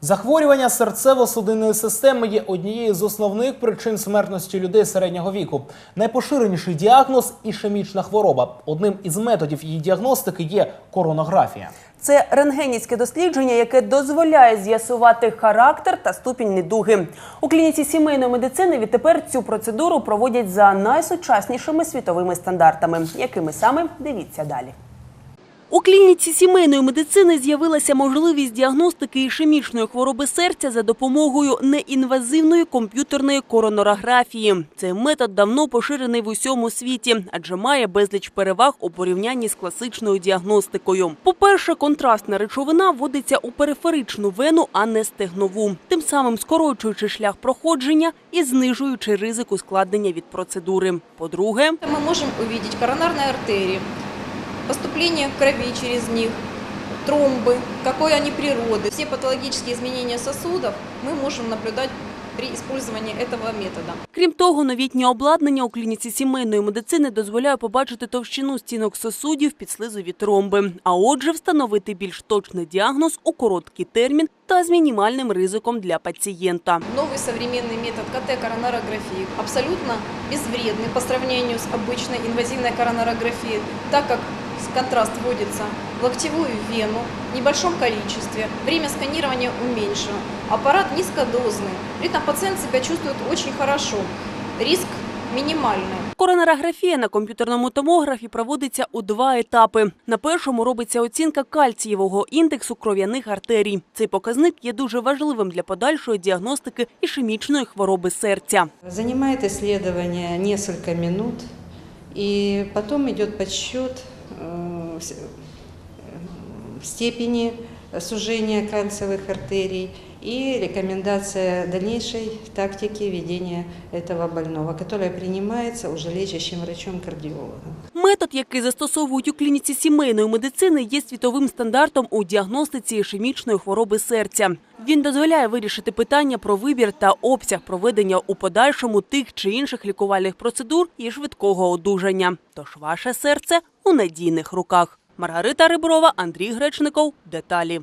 Захворювання серцево-судинної системи є однією з основних причин смертності людей середнього віку. Найпоширеніший діагноз ішемічна хвороба. Одним із методів її діагностики є коронографія. Це рентгенівське дослідження, яке дозволяє з'ясувати характер та ступінь недуги. У клініці сімейної медицини відтепер цю процедуру проводять за найсучаснішими світовими стандартами. Якими саме дивіться далі. У клініці сімейної медицини з'явилася можливість діагностики ішемічної хвороби серця за допомогою неінвазивної комп'ютерної коронарографії. Цей метод давно поширений в усьому світі, адже має безліч переваг у порівнянні з класичною діагностикою. По-перше, контрастна речовина вводиться у периферичну вену, а не стегнову, тим самим скорочуючи шлях проходження і знижуючи ризик ускладнення від процедури. По-друге, Мы можем увидеть коронарные артерии, поступление крови через них, тромбы, какой они природы. Все патологические изменения сосудов мы можем наблюдать при использовании этого метода. Крім того, новітнє обладнання у клініці сімейної медицини дозволяє побачити товщину стінок сосудів під слизові тромби, а отже, встановити більш точний діагноз у короткий термін та з мінімальним ризиком для пацієнта. Новый современный метод КТ-коронарографии абсолютно безвредный по сравнению с обычной инвазивной коронарографией, так как контраст вводится в локтевую вену в небольшом количестве, время сканирования уменьшено, аппарат низкодозный, при этом пациент себя чувствует очень хорошо, риск минимальный. Коронарографія на комп'ютерному томографі проводиться у два етапи. На першому робиться оцінка кальцієвого індексу кров'яних артерій. Цей показник є дуже важливим для подальшої діагностики ішемічної хвороби серця. Занимает исследование несколько минут, и потом идет подсчет э, с- э, степени сужения кальциевых артерий и рекомендация дальнейшей тактики ведения этого больного, которая принимается уже лечащим врачом-кардиологом. Метод, який застосовують у клініці сімейної медицини, є світовим стандартом у діагностиці ішемічної хвороби серця. Він дозволяє вирішити питання про вибір та обсяг проведення у подальшому тих чи інших лікувальних процедур і швидкого одужання. Тож ваше серце у надійних руках. Маргарита Риброва, Андрій Гречников. Деталі.